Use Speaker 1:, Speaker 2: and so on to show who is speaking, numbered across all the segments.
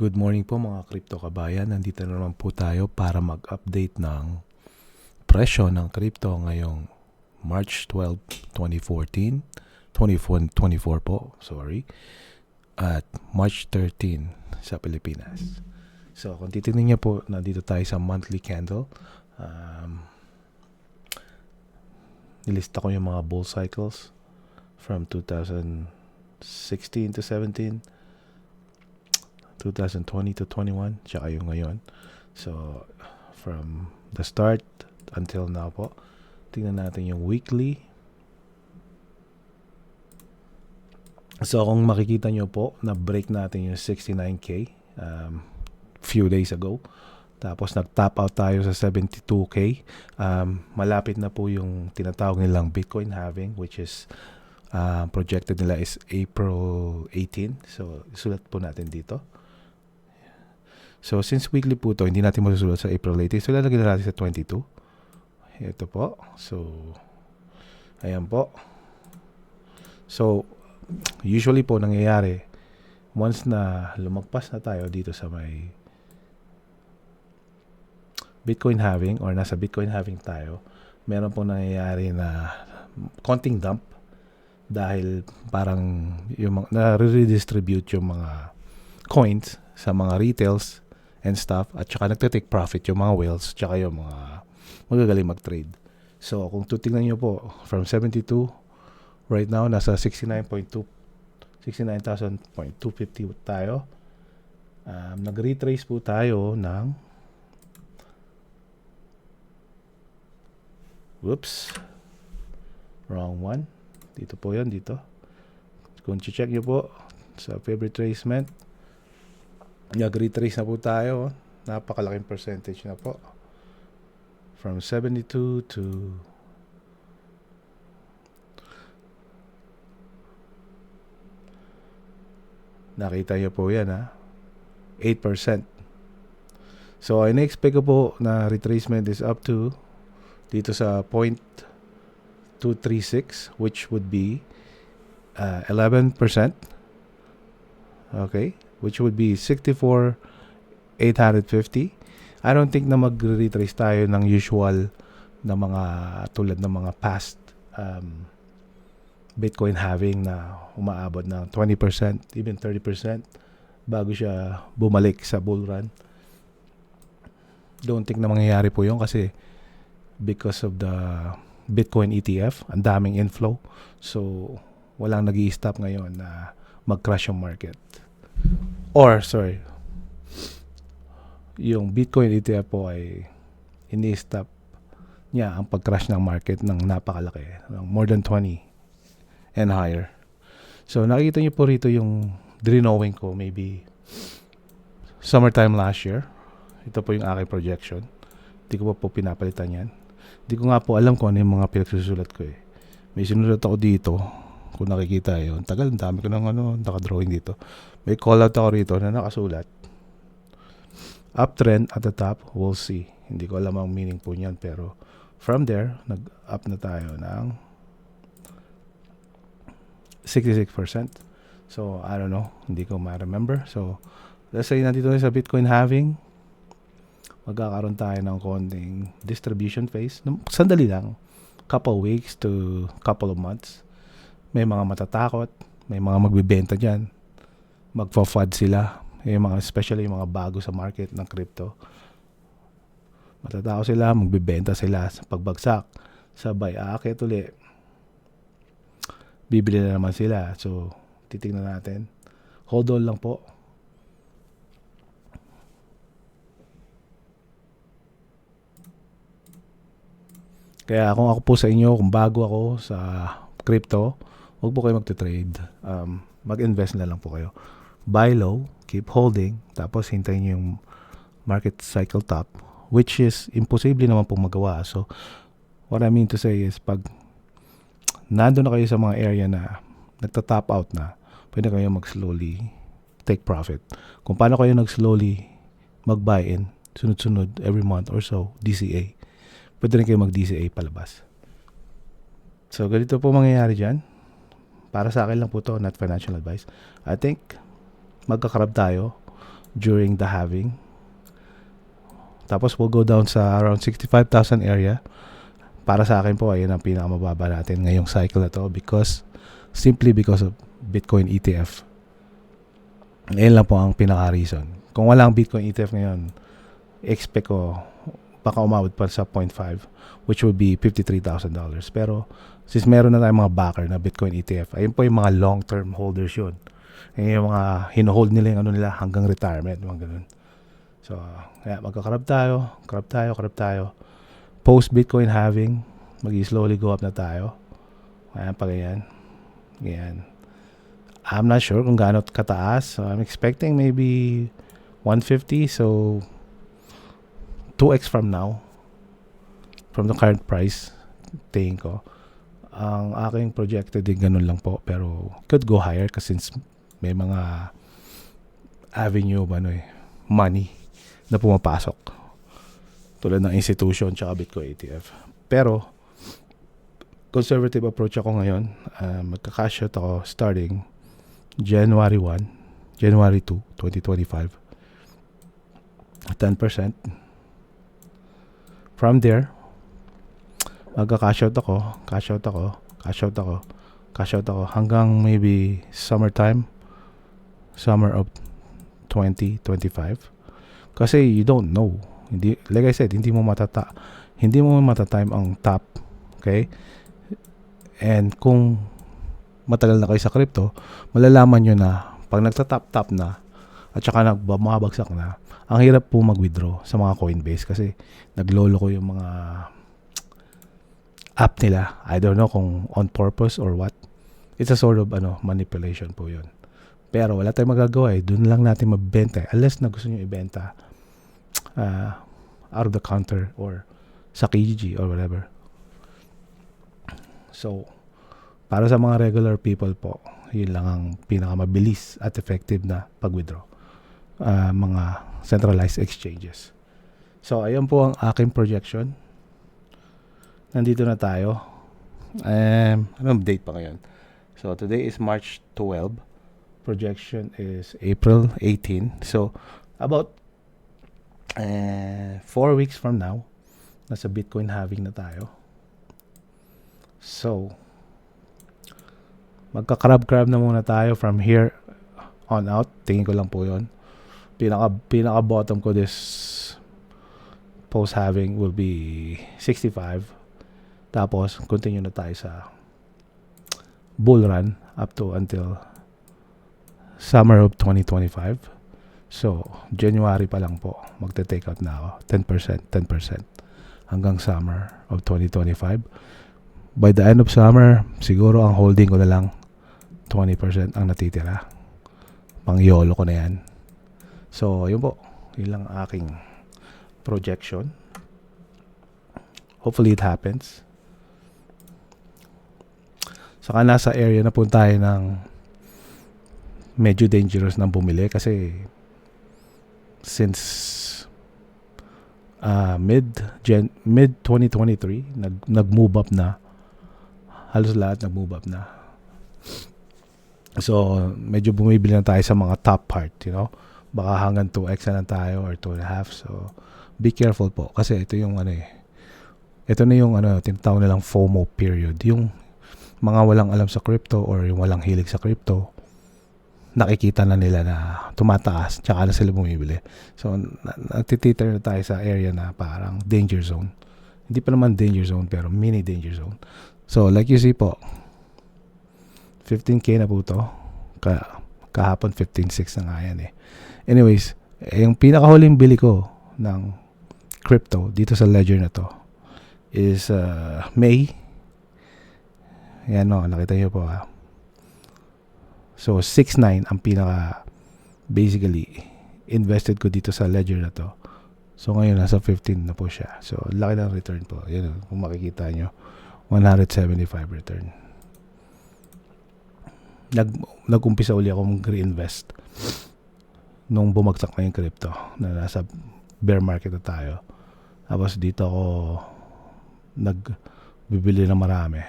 Speaker 1: Good morning po mga crypto kabayan. Nandito na naman po tayo para mag-update ng presyo ng crypto ngayong March 12, 2014. 24, 24 po, sorry. At March 13 sa Pilipinas. So kung titignan niyo po, nandito tayo sa monthly candle. Um, nilista ko yung mga bull cycles from 2016 to 17 2020 to 21 tsaka yung ngayon. So from the start until now po tingnan natin yung weekly. So kung makikita nyo po na break natin yung 69k um, few days ago. Tapos nag-top out tayo sa 72k um, malapit na po yung tinatawag nilang Bitcoin halving which is uh, projected nila is April 18 so sulat po natin dito So, since weekly po to, hindi natin masusulat sa April 18. So, lalagyan na natin sa 22. Ito po. So, ayan po. So, usually po nangyayari, once na lumagpas na tayo dito sa may Bitcoin halving or nasa Bitcoin halving tayo, meron po nangyayari na konting dump dahil parang yung mga, na-redistribute yung mga coins sa mga retails and stuff at saka nagte-take profit yung mga whales tsaka yung mga magagaling mag-trade. So kung tutingnan nyo po from 72 right now nasa 69.2 69,000.250 tayo. Um, nag-retrace po tayo ng Whoops. Wrong one. Dito po yan, dito. Kung check nyo po sa favorite tracement, nag-retrace na po tayo. Napakalaking percentage na po. From 72 to Nakita niyo po yan ha. 8%. So, I expect ko po na retracement is up to dito sa point 236 which would be uh, 11%. Okay? Which would be 64,850. I don't think na mag-retrace tayo ng usual na mga tulad ng mga past um, Bitcoin having na umaabot ng 20%, even 30% bago siya bumalik sa bull run. Don't think na mangyayari po yun kasi because of the Bitcoin ETF, ang daming inflow. So, walang nag stop ngayon na mag-crash yung market. Or, sorry, yung Bitcoin ETF po ay ini-stop niya ang pag-crash ng market ng napakalaki, more than 20 and higher. So, nakikita niyo po rito yung drenowing ko maybe summertime last year. Ito po yung aking projection. Hindi ko pa po pinapalitan yan. Hindi ko nga po alam kung ano yung mga pinagsusulat ko eh. May sinulat ako dito. Kung nakikita yun. Tagal, ang dami ko ng ano, nakadrawing dito. May call out ako rito na nakasulat. Uptrend at the top, we'll see. Hindi ko alam ang meaning po niyan. Pero from there, nag-up na tayo ng 66%. So, I don't know. Hindi ko ma-remember. So, let's say nandito na sa Bitcoin halving, magkakaroon tayo ng konting distribution phase. Sandali lang. Couple weeks to couple of months. May mga matatakot. May mga magbibenta dyan. Magfa-FUD sila. Yung mga, especially yung mga bago sa market ng crypto. Matatakot sila. Magbibenta sila sa pagbagsak. Sabay, aakit ulit bibili na naman sila. So, titingnan natin. Hold on lang po. Kaya kung ako po sa inyo, kung bago ako sa crypto, huwag po kayo magte-trade. Um, mag-invest na lang po kayo. Buy low, keep holding, tapos hintayin nyo yung market cycle top, which is imposible naman pong magawa. So, what I mean to say is, pag nando na kayo sa mga area na nagta-top out na, pwede kayo mag-slowly take profit. Kung paano kayo nag-slowly mag-buy in, sunod-sunod every month or so, DCA. Pwede rin kayo mag-DCA palabas. So, ganito po mangyayari dyan. Para sa akin lang po to, not financial advice. I think, magkakarab tayo during the halving. Tapos we'll go down sa around 65,000 area. Para sa akin po, ayun ang pinakamababa natin ngayong cycle na to because simply because of Bitcoin ETF. Ayun lang po ang pinaka-reason. Kung walang Bitcoin ETF ngayon, expect ko baka umabot pa sa 0.5 which would be $53,000. Pero since meron na tayong mga backer na Bitcoin ETF, ayun po yung mga long-term holders yun. Ayun yung mga hinohold nila yung ano nila hanggang retirement, mga ganun. So, kaya magkakarab tayo, karab tayo, karab tayo. Post Bitcoin halving, mag-slowly go up na tayo. Ayan pa ganyan. Ganyan. I'm not sure kung gaano kataas. So, I'm expecting maybe 150. So, 2x from now. From the current price. Tingin ko. Ang aking projected din ganun lang po. Pero, could go higher kasi since may mga avenue of ano eh, money na pumapasok. Tulad ng institution tsaka Bitcoin ETF. Pero, conservative approach ako ngayon. Uh, magka-cash out ako starting January 1, January 2, 2025. 10%. From there, magka-cash out ako, cash out ako, cash out ako, cash out ako hanggang maybe summertime, summer of 2025. Kasi you don't know. Hindi, like I said, hindi mo matata, hindi mo matatime ang top. Okay? And kung matagal na kayo sa crypto, malalaman nyo na pag nagtatap-tap na at saka nagbabagsak na, ang hirap po mag-withdraw sa mga Coinbase kasi naglolo ko yung mga app nila. I don't know kung on purpose or what. It's a sort of ano, manipulation po yun. Pero wala tayong magagawa eh. Doon lang natin mabenta eh. Unless na gusto nyo ibenta uh, out of the counter or sa Kijiji or whatever. So, para sa mga regular people po, yun lang ang pinakamabilis at effective na pag-withdraw. Uh, mga centralized exchanges. So, ayun po ang aking projection. Nandito na tayo. Um, anong date pa ngayon? So, today is March 12. Projection is April 18. So, about uh, four weeks from now, nasa Bitcoin halving na tayo. So, magka-crab-crab na muna tayo from here on out. Tingin ko lang po yon pinaka pinaka bottom ko this post having will be 65 tapos continue na tayo sa bull run up to until summer of 2025 so January pa lang po magte-take out na ako. 10% 10% hanggang summer of 2025 by the end of summer siguro ang holding ko na lang 20% ang natitira. Pang YOLO ko na yan So, yun po. Yun lang aking projection. Hopefully it happens. Saka nasa area na po tayo ng medyo dangerous na bumili kasi since uh, mid gen, mid 2023 nag nag-move up na halos lahat nag-move up na so medyo bumibili na tayo sa mga top part you know baka hanggang 2x na lang tayo or 2.5 so be careful po. Kasi ito yung ano eh. Ito na yung ano tinatawag nilang FOMO period. Yung mga walang alam sa crypto or yung walang hilig sa crypto nakikita na nila na tumataas tsaka na sila bumibili. So nagtititer na tayo sa area na parang danger zone. Hindi pa naman danger zone pero mini danger zone. So like you see po 15k na po to. Kaya kahapon 15.6 na nga yan eh Anyways, eh, yung pinakahuling bili ko ng crypto dito sa ledger na to is uh, May. Yan no, nakita niyo po ha. So 6.9 ang pinaka basically invested ko dito sa ledger na to. So ngayon nasa 15 na po siya. So laki ng return po. Yan kung makikita nyo. 175 return. Nag nag-umpisa uli ako mag-reinvest nung bumagsak na yung crypto na nasa bear market na tayo. Tapos dito ako nagbibili na marami.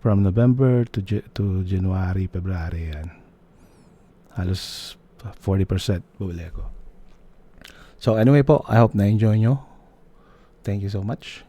Speaker 1: From November to to January, February yan. Halos 40% bubili ako. So anyway po, I hope na-enjoy nyo. Thank you so much.